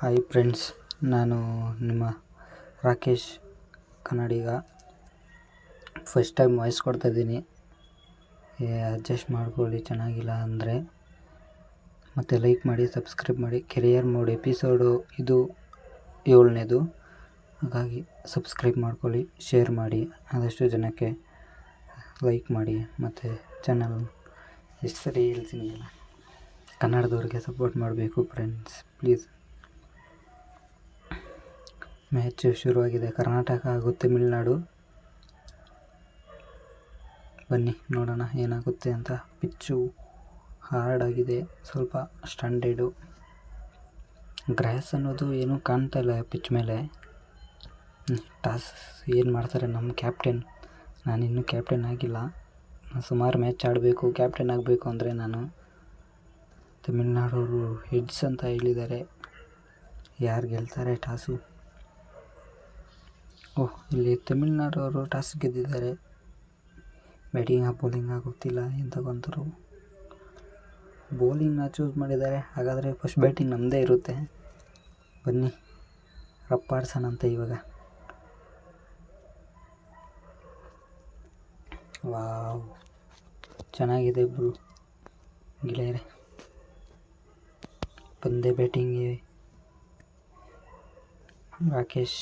Hi friends ನಾನು ನಿಮ್ಮ Rakesh Kannadiga. First time voice ಕೊಡ್ತಾಯಿದ್ದೀನಿ adjust ಮಾಡ್ಕೊಳ್ಳಿ, ಚೆನ್ನಾಗಿಲ್ಲ ಅಂದರೆ. ಮತ್ತು ಲೈಕ್ ಮಾಡಿ ಸಬ್ಸ್ಕ್ರೈಬ್ ಮಾಡಿ. ಕೆರಿಯರ್ ಮೋಡ್ ಎಪಿಸೋಡು ಇದು ಏಳನೇದು. ಹಾಗಾಗಿ ಸಬ್ಸ್ಕ್ರೈಬ್ ಮಾಡ್ಕೊಳ್ಳಿ ಶೇರ್ ಮಾಡಿ. ಆದಷ್ಟು ಜನಕ್ಕೆ ಲೈಕ್ ಮಾಡಿ. ಮತ್ತು ಚಾನಲ್ ಎಷ್ಟು ಸರಿ ಹೇಳ್ತೀನಿ ಕನ್ನಡದವ್ರಿಗೆ ಸಪೋರ್ಟ್ ಮಾಡಬೇಕು ಫ್ರೆಂಡ್ಸ್ ಪ್ಲೀಸ್ ಮ್ಯಾಚ್ ಶುರುವಾಗಿದೆ. ಕರ್ನಾಟಕ ಹಾಗೂ ತಮಿಳುನಾಡು. ಬನ್ನಿ, ನೋಡೋಣ ಏನಾಗುತ್ತೆ ಅಂತ. ಪಿಚ್ಚು ಹಾರ್ಡ್ ಆಗಿದೆ. ಸ್ವಲ್ಪ ಸ್ಟ್ಯಾಂಡರ್ಡು ಗ್ರಾಸ್ ಅನ್ನೋದು ಏನೂ ಕಾಣ್ತಾ ಇಲ್ಲ ಪಿಚ್ ಮೇಲೆ. ಟಾಸ್ ಏನು ಮಾಡ್ತಾರೆ ನಮ್ಮ ಕ್ಯಾಪ್ಟನ್? ನಾನು ಇನ್ನೂ ಕ್ಯಾಪ್ಟನ್ ಆಗಿಲ್ಲ. ಸುಮಾರು ಮ್ಯಾಚ್ ಆಡಬೇಕು, ಕ್ಯಾಪ್ಟನ್ ಆಗಬೇಕು ಅಂದರೆ ನಾನು ತಮಿಳ್ನಾಡವರು ಹೆಡ್ಸ್ ಅಂತ ಹೇಳಿದ್ದಾರೆ. ಯಾರು ಗೆಲ್ತಾರೆ ಟಾಸು? ಓಹ್ ಇಲ್ಲಿ ತಮಿಳ್ನಾಡವರು ಟಾಸ್ ಗೆದ್ದಿದ್ದಾರೆ. ಬ್ಯಾಟಿಂಗ ಬೌಲಿಂಗ ಗೊತ್ತಿಲ್ಲ ಎಂತ ಬಂದರು. ಬೌಲಿಂಗ್ನ ಚೂಸ್ ಮಾಡಿದ್ದಾರೆ, ಹಾಗಾದರೆ ಫಸ್ಟ್ ಬ್ಯಾಟಿಂಗ್ ನಮ್ಮದೇ ಇರುತ್ತೆ. ಬನ್ನಿ ರಪ್ಪಾಡ್ಸೋಣಂತೆ ಇವಾಗ. ವಾವ್, ಚೆನ್ನಾಗಿದೆ ಬ್ರು. ಗೆಳೆಯರೆ, ಬಂದೆ ಬ್ಯಾಟಿಂಗ್ಗೆ ರಾಕೇಶ್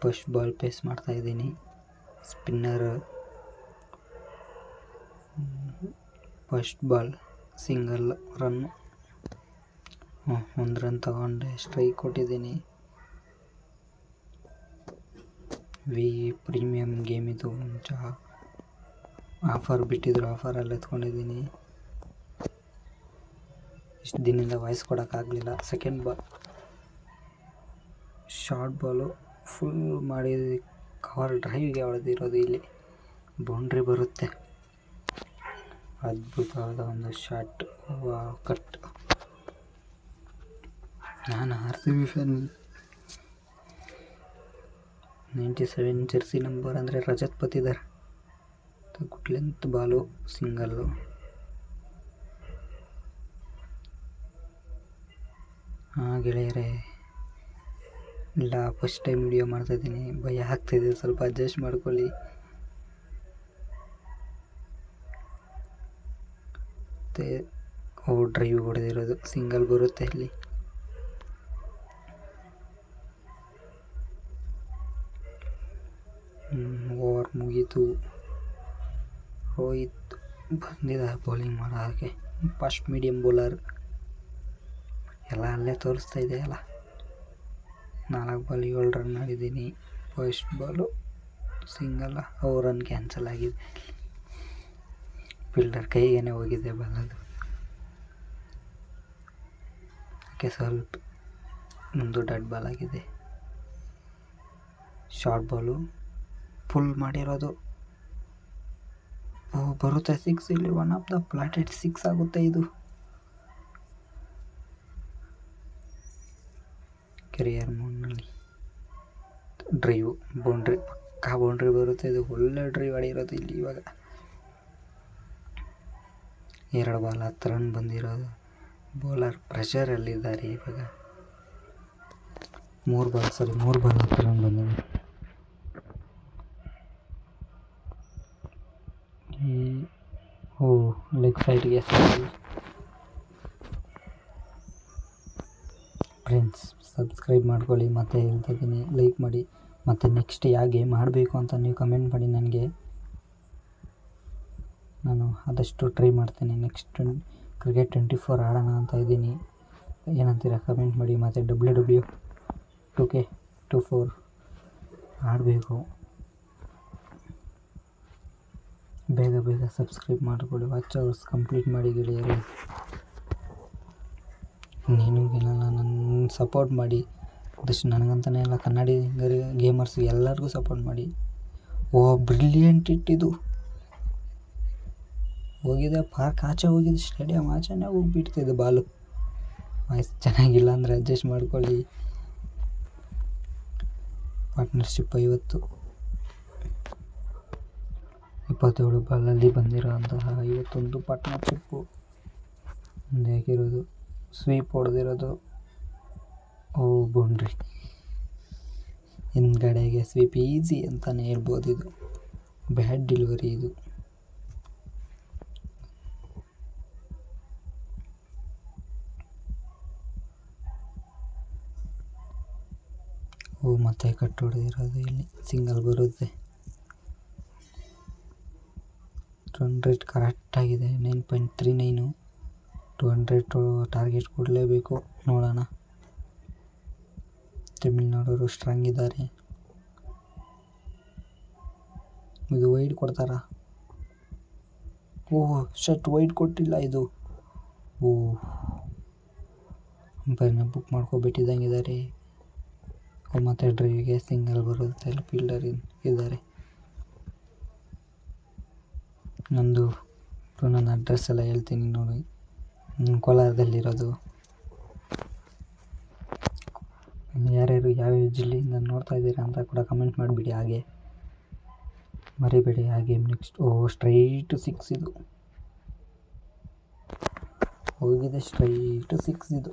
ಫಸ್ಟ್ ಬಾಲ್ ಪೇಸ್ ಮಾಡ್ತಾಯಿದ್ದೀನಿ spinner first ball single run ಒಂದು ರನ್ ತಗೊಂಡೆ ಸ್ಟ್ರೈಕ್ ಕೊಟ್ಟಿದ್ದೀನಿ. ವಿ ಪ್ರೀಮಿಯಮ್ ಗೇಮ್ ಇದು ಮುಂಚೆ ಆಫರ್ ಬಿಟ್ಟಿದ್ರು ಆಫರಲ್ಲಿ ಎತ್ಕೊಂಡಿದ್ದೀನಿ ಇಷ್ಟು ದಿನದಿಂದ voice ಕೊಡೋಕ್ಕಾಗಲಿಲ್ಲ. Second ball short ball full ಮಾಡಿ ಕವರ್ ಡ್ರೈವ್ಗೆ ಹೊಡೆದಿರೋದು ಇಲ್ಲಿ. ಬೌಂಡ್ರಿ ಬರುತ್ತೆ. ಅದ್ಭುತವಾದ ಒಂದು ಶಾಟ್ ಕಟ್ ನಾನು R C B fan ninety seven jersey number ಅಂದರೆ Rajat Patidar good length ball single ಹಾಂ ಗೆಳೆಯರೇ ಇಲ್ಲ ಫಸ್ಟ್ ಟೈಮ್ ವಿಡಿಯೋ ಮಾಡ್ತಾಯಿದ್ದೀನಿ ಭಯ ಆಗ್ತಾಯಿದೆ ಸ್ವಲ್ಪ ಅಡ್ಜಸ್ಟ್ ಮಾಡ್ಕೊಳ್ಳಿ. ಮತ್ತು, ಓ ಡ್ರೈವ್ ಹೊಡೆದಿರೋದು. ಸಿಂಗಲ್ ಬರುತ್ತೆ ಇಲ್ಲಿ. ಓವರ್ ಮುಗೀತು. ರೋಹಿತ್ ಬಂದಿದ್ದ ಬೌಲಿಂಗ್ ಮಾಡೋ ಹಾಗೆ. ಫಸ್ಟ್ ಮೀಡಿಯಮ್ ಬೌಲರ್ ಎಲ್ಲ ಅಲ್ಲೇ ತೋರಿಸ್ತಾ ಇದೆ, ಅಲ್ಲ? ನಾಲ್ಕು ಬಾಲ್ ಏಳು ರನ್ ಮಾಡಿದ್ದೀನಿ. ಫಸ್ಟ್ ಬಾಲು ಸಿಂಗಲ್ ಅವ್ರ ರನ್ ಕ್ಯಾನ್ಸಲ್ ಆಗಿದೆ. ಫೀಲ್ಡರ್ ಕೈಗೇನೆ ಹೋಗಿದೆ ಬಲ್ಲದು ಅದಕ್ಕೆ ಸ್ವಲ್ಪ ಒಂದು ಡೆಡ್ ಬಾಲ್ ಆಗಿದೆ. ಶಾರ್ಟ್ ಬಾಲು ಫುಲ್ ಮಾಡಿರೋದು. ಓ, ಬರುತ್ತೆ ಸಿಕ್ಸ್ ಇಲ್ಲಿ one of the flatted six ಆಗುತ್ತೆ ಇದು. ಕೆರಿಯರ್ ಮೋಡ್ನಲ್ಲಿ ಡ್ರೈವ್ ಬೌಂಡ್ರಿ ಪಕ್ಕಾ ಬೌಂಡ್ರಿ ಬರುತ್ತೆ. ಇದು ಒಳ್ಳೆ ಡ್ರೈವ್ ಆಡಿರೋದು ಇಲ್ಲಿ ಇವಾಗ. ಎರಡು ಬಾಲ್ ಹತ್ತು ರನ್ ಬಂದಿರೋದು. ಬೌಲರ್ ಪ್ರೆಷರಲ್ಲಿದ್ದಾರೆ ಇವಾಗ. ಮೂರು ಬಾಲ್ ಸಾರಿ ಮೂರು ಬಾಲ್ ಹತ್ತು ರನ್ ಬಂದಿದೆ. ಓ ಲೆಗ್ ಸೈಡ್ಗೆ ಫ್ರೆಂಡ್ಸ್ ಸಬ್ಸ್ಕ್ರೈಬ್ ಮಾಡ್ಕೊಳ್ಳಿ. ಮತ್ತೆ ಹೇಳ್ತಿದ್ದೀನಿ ಲೈಕ್ ಮಾಡಿ. ಮತ್ತು ನೆಕ್ಸ್ಟ್ ಯಾವ ಗೇಮ್ ಆಡಬೇಕು ಅಂತ ನೀವು ಕಮೆಂಟ್ ಮಾಡಿ ನನಗೆ. ನಾನು ಆದಷ್ಟು ಟ್ರೈ ಮಾಡ್ತೇನೆ. ನೆಕ್ಸ್ಟ್ ಕ್ರಿಕೆಟ್ ಟ್ವೆಂಟಿ ಫೋರ್ ಆಡೋಣ ಅಂತ ಇದ್ದೀನಿ. ಏನಂತೀರ ಕಮೆಂಟ್ ಮಾಡಿ ಮತ್ತು W W two K two four ಆಡಬೇಕು. ಬೇಗ ಬೇಗ ಸಬ್ಸ್ಕ್ರೈಬ್ ಮಾಡಿಕೊಳ್ಳಿ. ವಾಚ್ ಅವರ್ಸ್ ಕಂಪ್ಲೀಟ್ ಮಾಡಿ ಗೆಳೆಯರು. ನೀನು ನನ್ನ ಸಪೋರ್ಟ್ ಮಾಡಿ. ಅದಷ್ಟು ನನಗಂತಲೇ ಅಲ್ಲ ಕನ್ನಡಿಗರಿಗೆ ಗೇಮರ್ಸ್ಗೆ ಎಲ್ಲರಿಗೂ ಸಪೋರ್ಟ್ ಮಾಡಿ. ಓ ಬ್ರಿಲಿಯಂಟ್ ಇಟ್ಟಿದ್ದು ಹೋಗಿದೆ ಪಾರ್ಕ್ ಆಚೆ ಹೋಗಿದ್ದು ಸ್ಟೇಡಿಯಂ ಆಚೆನೇ ಹೋಗಿಬಿಡ್ತಿದ್ದು ಬಾಲು. ವಾಯ್ಸ್ ಚೆನ್ನಾಗಿಲ್ಲ ಅಂದರೆ ಅಡ್ಜಸ್ಟ್ ಮಾಡ್ಕೊಳ್ಳಿ. ಪಾರ್ಟ್ನರ್ಶಿಪ್ ಐವತ್ತು. ಇಪ್ಪತ್ತೇಳು ಬಾಲಲ್ಲಿ ಬಂದಿರೋಂತಹ ಐವತ್ತೊಂದು ಪಾರ್ಟ್ನರ್ಶಿಪ್ಪು ಮುಂದೆ ಹಾಕಿರೋದು ಸ್ವೀಪ್ ಹೊಡೆದಿರೋದು. ಓ ಬೌಂಡ್ರಿ ಹಿಂದ್ಗಡೆಗೆ ಸ್ವೀಪ್ ಈಸಿ ಅಂತಲೇ ಹೇಳ್ಬೋದು ಇದು. ಬ್ಯಾಡ್ ಡೆಲಿವರಿ ಇದು. ಓ, ಮತ್ತೆ ಕಟ್ ಹೊಡೆದಿರೋದು ಇಲ್ಲಿ. ಸಿಂಗಲ್ ಬರುತ್ತೆ. Two hundred ಕರೆಕ್ಟಾಗಿದೆ. Nine point three nine. Two hundred target ಕೊಡಲೇಬೇಕು. ನೋಡೋಣ. ತಮಿಳ್ನಾಡವರು ಸ್ಟ್ರಾಂಗ್ ಇದ್ದಾರೆ. ಇದು ವೈಡ್ ಕೊಡ್ತಾರಾ? ಓಹ್ ಶರ್ಟ್ ವೈಡ್ ಕೊಟ್ಟಿಲ್ಲ ಇದು. ಓ ಅಂಪೈರ್ನ ಬುಕ್ ಮಾಡ್ಕೊಬಿಟ್ಟಿದ್ದಂಗಿದ್ದಾರೆ. ಮತ್ತು ಡ್ರೈವಿಗೆ ಸಿಂಗಲ್ ಬರುತ್ತೆ ಫೀಲ್ಡರ್ ಇದ್ದಾರೆ. ನಂದು, ನನ್ನ ಅಡ್ರೆಸ್ ಎಲ್ಲ ಹೇಳ್ತೀನಿ ನೋಡಿ. ಕೋಲಾರದಲ್ಲಿರೋದು. ಯಾರ್ಯಾರು ಯಾವ್ಯಾವ ಜಿಲ್ಲೆಯಿಂದ ನೋಡ್ತಾ ಇದ್ದೀರಾ ಅಂತ ಕೂಡ ಕಮೆಂಟ್ ಮಾಡಿಬಿಡಿ. ಹಾಗೆ ಮರಿಬೇಡಿ. ಹಾಗೆ ನೆಕ್ಸ್ಟ್ ಓ ಸ್ಟ್ರೈಟ್ ಸಿಕ್ಸ್ ಇದು. ಹೋಗಿದೆ ಸ್ಟ್ರೈಟ್ ಸಿಕ್ಸ್ ಇದು.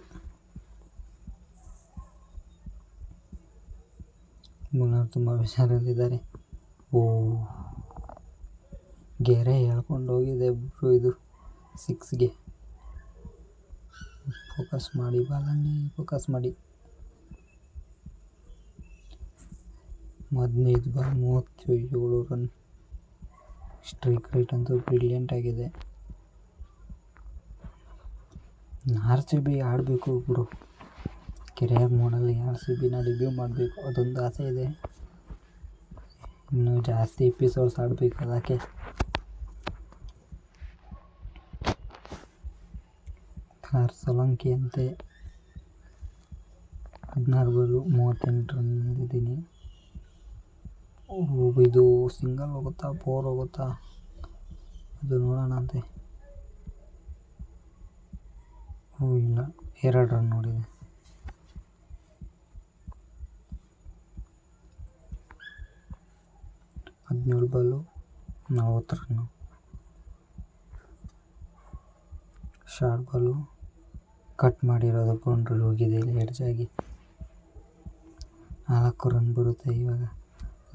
ತುಂಬ ಹುಷಾರಲ್ಲಿದ್ದಾರೆ ಓ, ಗೆರೆ ಹೇಳ್ಕೊಂಡು ಹೋಗಿದೆ ಒಬ್ಬರು ಇದು ಸಿಕ್ಸ್ಗೆ ಫೋಕಸ್ ಮಾಡಿ, ಬಾಲನ್ನೇ ಫೋಕಸ್ ಮಾಡಿ. ಹದಿನೈದು ಬಾಲ್ ಮೂವತ್ತು ಏಳು ರನ್ ಸ್ಟ್ರೈಕ್ ರೇಟ್ ಅಂತೂ ಬ್ರಿಲಿಯಂಟ್ ಆಗಿದೆ. ಆರ್ ಸಿ ಬಿ ಆಡಬೇಕು ಬ್ರೋ ಕೆರಿಯರ್ ಮೋಡಲ್ಲಿ ಆರ್ ಸಿ ಬಿನ ರಿವ್ಯೂ ಮಾಡಬೇಕು, ಅದೊಂದು ಆಸೆ ಇದೆ. ಇನ್ನೂ ಜಾಸ್ತಿ ಎಪಿಸೋಡ್ಸ್ ಆಡಬೇಕು ಅದಕ್ಕೆ. ಆರ್ ಸೋಲಂಕಿ ಅಂತೆ. ಹದಿನಾರು ಬಾಲು ಮೂವತ್ತೆಂಟು ರನ್ ಇದ್ದೀನಿ ಇದು ಸಿಂಗಲ್ ಹೋಗುತ್ತಾ ಫೋರ್ ಹೋಗುತ್ತಾ? ಅದು ನೋಡೋಣ ಅಂತೆ. ಓ, ಇಲ್ಲ. ಎರಡು ರನ್ ನೋಡಿದೆ. ಹದಿನೇಳು ಬಾಲು ನಲ್ವತ್ತು ರನ್ನು ಶಾರ್ಟ್ ಬಾಲು ಕಟ್ ಮಾಡಿರೋದು ಬೌಂಡ್ರಿ ಹೋಗಿದೆ ಇಲ್ಲಿ ಎಡ್ಜಾಗಿ ನಾಲ್ಕು ರನ್ ಬರುತ್ತೆ ಇವಾಗ.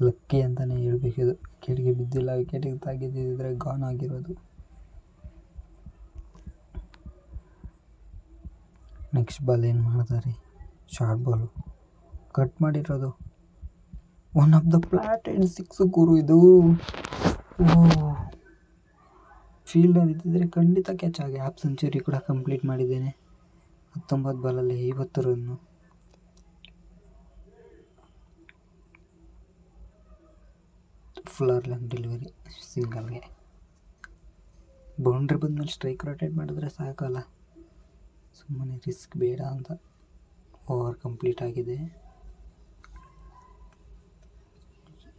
ಲಕ್ಕಿ ಅಂತಲೇ ಇದು ಕೇಟಿಗೆ ಬಿದ್ದಿಲ್ಲ ಕೇಟಿಗೆ ತಾಗಿದ್ದಿದ್ರೆ ಗಾನ್ ಆಗಿರೋದು. ನೆಕ್ಸ್ಟ್ ಬಾಲ್ ಏನು ಮಾಡ್ತಾರೆ? ಶಾರ್ಟ್ ಬಾಲು ಕಟ್ ಮಾಡಿರೋದು. One of the flat and six ಗುರು ಇದು. ಓ. ಫೀಲ್ಡರ್ ಇದ್ದಿದ್ರೆ ಖಂಡಿತ ಕ್ಯಾಚ್ ಆಗಿ. ಹಾಫ್ ಸೆಂಚುರಿ ಕೂಡ ಕಂಪ್ಲೀಟ್ ಮಾಡಿದ್ದೇನೆ. ಹತ್ತೊಂಬತ್ತು ಬಾಲಲ್ಲಿ ಐವತ್ತು ರನ್ನು ಫುಲ್ಲರ್ ಲೆಂಗ್ ಡೆಲಿವರಿ ಸಿಂಗಲ್ಗೆ ಬೌಂಡ್ರಿ ಬಂದಮೇಲೆ ಸ್ಟ್ರೈಕ್ ರೊಟೇಟ್ ಮಾಡಿದ್ರೆ ಸಾಕಲ್ಲ. ಸುಮ್ಮನೆ ರಿಸ್ಕ್ ಬೇಡ ಅಂತ ಓವರ್ ಕಂಪ್ಲೀಟ್ ಆಗಿದೆ.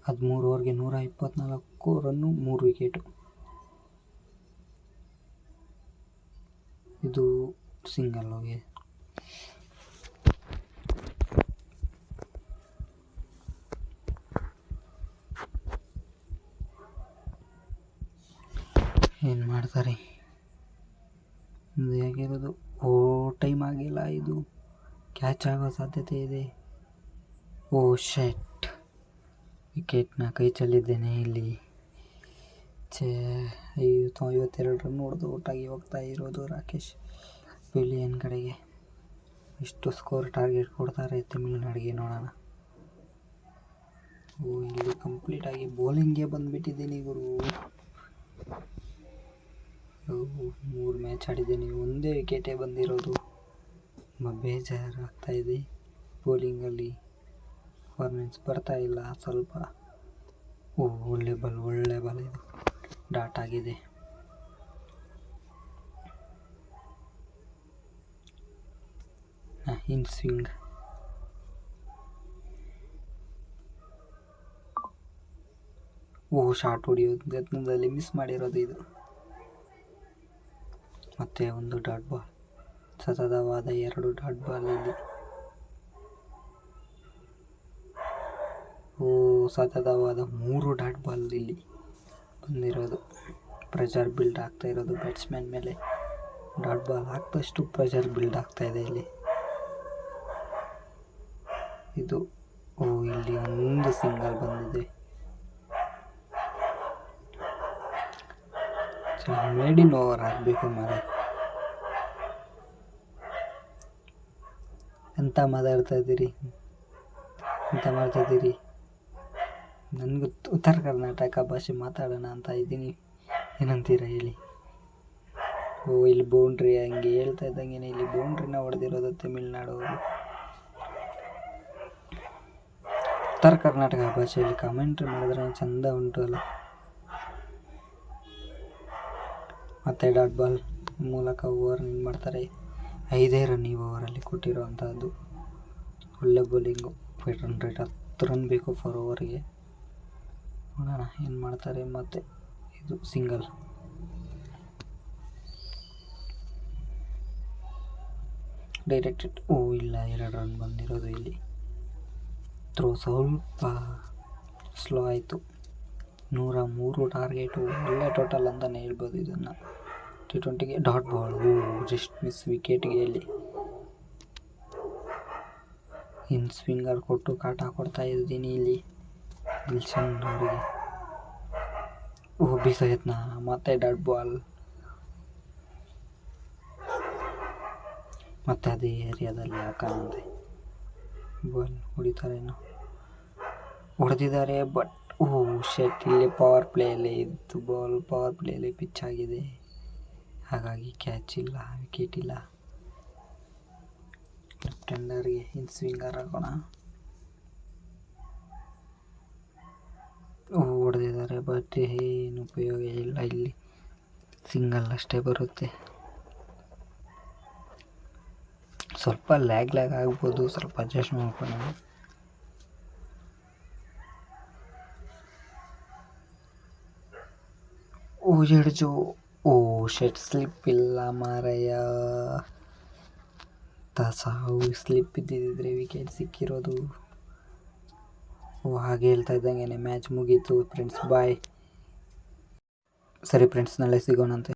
ಹದಿಮೂರು ಓವರ್ಗೆ ನೂರ ಇಪ್ಪತ್ತ್ನಾಲ್ಕು ರನ್ನು ಮೂರು ವಿಕೆಟು ಇದು ಸಿಂಗಲ್ ಏನು ಮಾಡ್ತಾರೆ? ಹೇಗಿರೋದು? ಓ ಟೈಮ್ ಆಗಿಲ್ಲ ಇದು. ಕ್ಯಾಚ್ ಆಗೋ ಸಾಧ್ಯತೆ ಇದೆ. ಓ ಶೆಟ್ ವಿಕೆಟ್ನ ಕೈ ಚೆಲ್ಲಿದ್ದೇನೆ ಇಲ್ಲಿ. ಛೇ ಐವತ್ತು ಐವತ್ತೆರಡು ರನ್ ಹೊಡೆದು ಹೋಗ್ತಾ ಇರೋದು ರಾಕೇಶ್. ಬಿಲಿಯನ್ ಕಡೆಗೆ. ಎಷ್ಟು ಸ್ಕೋರ್ ಟಾರ್ಗೆಟ್ ಕೊಡ್ತಾರೆ ತಮಿಳುನಾಡಿಗೆ ನೋಡೋಣ. ಓ, ಇಲ್ಲಿ ಕಂಪ್ಲೀಟಾಗಿ ಬೌಲಿಂಗೇ ಬಂದುಬಿಟ್ಟಿದ್ದೀನಿ ಗುರು. ಮೂರು ಮ್ಯಾಚ್ ಆಡಿದ್ದೀನಿ. ಒಂದೇ ವಿಕೆಟೇ ಬಂದಿರೋದು. ತುಂಬ ಬೇಜಾರು ಇದೆ. ಬೌಲಿಂಗಲ್ಲಿ ಪರ್ಫಾರ್ಮೆನ್ಸ್ ಬರ್ತಾ ಇಲ್ಲ. ಸ್ವಲ್ಪ ಓ, ಒಳ್ಳೆ ಬಾಲ್ ಒಳ್ಳೆ ಬಾಲ್ ಇದು. ಡಾಟ್ ಆಗಿದೆ. ಇನ್ ಸ್ವಿಂಗ್ ಓ ಶಾರ್ಟ್ ಹೊಡಿಯೋದು ಯತ್ನದಲ್ಲಿ ಮಿಸ್ ಮಾಡಿರೋದು ಇದು. ಮತ್ತೆ ಒಂದು ಡಾಟ್ ಬಾಲ್. ಸತತವಾದ ಎರಡು ಡಾಟ್ ಬಾಲಲ್ಲಿ ಓ, ಸತತವಾದ ಮೂರು ಡಾಟ್ ಬಾಲ್ ಇಲ್ಲಿ ಬಂದಿರೋದು. ಪ್ರೆಷರ್ ಬಿಲ್ಡ್ ಆಗ್ತಾ ಇರೋದು ಬ್ಯಾಟ್ಸ್ಮನ್ ಮೇಲೆ. ಡಾಟ್ ಬಾಲ್ ಹಾಕಿದಷ್ಟು ಪ್ರೆಷರ್ ಬಿಲ್ಡ್ ಆಗ್ತಾ ಇದೆ ಇಲ್ಲಿ. ಇದು, ಓ, ಇಲ್ಲಿ ಒಂದು ಸಿಂಗಲ್ ಬಂದಿದೆ. ಮೇಡಿನ್ ಓವರ್ ಆಗಬೇಕು ಮರ ಎಂತ ಮಾತಾಡ್ತಾ ಇದ್ದೀರಿ? ಎಂತ ಮಾಡ್ತಾ ಇದ್ದೀರಿ? ನನಗೂ ಉತ್ತರ ಕರ್ನಾಟಕ ಭಾಷೆ ಮಾತಾಡೋಣ ಅಂತ ಇದ್ದೀನಿ. ಏನಂತೀರ ಹೇಳಿ? ಓ, ಇಲ್ಲಿ ಬೌಂಡ್ರಿ ಹಂಗೆ ಹೇಳ್ತಾ ಇದ್ದಂಗೆ ಇಲ್ಲಿ ಬೌಂಡ್ರಿನ ಹೊಡೆದಿರೋದು ತಮಿಳ್ನಾಡು ಅವರು. ಉತ್ತರ ಕರ್ನಾಟಕ ಭಾಷೆಯಲ್ಲಿ ಕಮೆಂಟ್ರಿ ಮಾಡಿದ್ರೆ ಚಂದ ಉಂಟು ಅಲ್ಲ. ಮತ್ತೆ ಡಾಟ್ ಬಾಲ್ ಮೂಲಕ ಓವರ್ ಮಾಡ್ತಾರೆ. ಐದೇ ರನ್ ಈ ಓವರಲ್ಲಿ ಕೊಟ್ಟಿರುವಂಥದ್ದು ಒಳ್ಳೆ ಬೌಲಿಂಗು ಫೈವ್ ರೇಟ್ ಹತ್ತು ರನ್ ಬೇಕು ಫಾರ್ ಓವರ್ಗೆ ನೋಡೋಣ ಏನು ಮಾಡ್ತಾರೆ ಮತ್ತೆ ಇದು ಸಿಂಗಲ್ ಡೈರೆಕ್ಟ್ ಓ, ಇಲ್ಲ, ಎರಡು ರನ್ ಬಂದಿರೋದು ಇಲ್ಲಿ. ಥ್ರೋ ಸ್ವಲ್ಪ ಸ್ಲೋ ಆಯಿತು. ನೂರ ಮೂರು ಟಾರ್ಗೆಟು ಒಳ್ಳೆ ಟೋಟಲ್ ಅಂತಲೇ ಹೇಳ್ಬೋದು ಇದನ್ನು. ಟಿ ಟ್ವೆಂಟಿಗೆ ಡಾಟ್ ಬಾಲ್ ಓ ಜಸ್ಟ್ ಮಿಸ್ ವಿಕೆಟ್ಗೆ ಇಲ್ಲಿ ಇನ್ ಸ್ವಿಂಗರ್ ಕೊಟ್ಟು ಕಾಟ ಕೊಡ್ತಾ ಇದ್ದೀನಿ ಇಲ್ಲಿ ದಿಲ್ಶನ್ ಅವರಿಗೆ ಓ ಬಿಸಯತ್ನ ಮತ್ತೆ ಡಾಟ್ ಬಾಲ್ ಮತ್ತೆ ಅದೇ ಏರಿಯಾದಲ್ಲಿ ಹಾಕಂತೆ ಬಾಲ್ ಹೊಡಿತಾರೇನು ಹೊಡೆದಿದ್ದಾರೆ ಬಟ್ ಓ ಶೆಟ್ ಇಲ್ಲಿ ಪವರ್ ಪ್ಲೇಯಲ್ಲಿ ಇತ್ತು ಬಾಲ್ ಪವರ್ ಪ್ಲೇಯಲ್ಲಿ ಪಿಚ್ ಆಗಿದೆ. ಹಾಗಾಗಿ ಕ್ಯಾಚ್ ಇಲ್ಲ ವಿಕೆಟ್ ಇಲ್ಲ. ಲೆಫ್ಟ್ ಹ್ಯಾಂಡರ್ಗೆ ಇನ್ ಸ್ವಿಂಗರ್ ಹಾಕೋಣ. ಹೊಡೆದಿದ್ದಾರೆ ಬಟ್ ಏನು ಉಪಯೋಗ ಇಲ್ಲ, ಇಲ್ಲಿ ಸಿಂಗಲ್ ಅಷ್ಟೇ ಬರುತ್ತೆ. ಸ್ವಲ್ಪ ಲ್ಯಾಗ್ ಲ್ಯಾಗ್ ಆಗ್ಬೋದು, ಸ್ವಲ್ಪ ಅಡ್ಜಸ್ಟ್ ಮಾಡ್ಕೊಳ್ಳೋಣ. ಓ ಜಡ್ಜು ಓ ಶೆಟ್ ಸ್ಲಿಪ್ ಇಲ್ಲ ಮಾರಯ್ಯ. ಸಾವು ಸ್ಲಿಪ್ ಇದ್ದಿದ್ದರೆ ವಿಕೆಟ್ ಸಿಕ್ಕಿರೋದು. ಓ, ಹಾಗೆ ಹೇಳ್ತಾ ಇದ್ದಂಗೆ ಮ್ಯಾಚ್ ಮುಗೀತು ಫ್ರೆಂಡ್ಸ್ ಬಾಯ್ ಸರಿ ಫ್ರೆಂಡ್ಸ್ ನಾಳೆ ಸಿಗೋಣಂತೆ.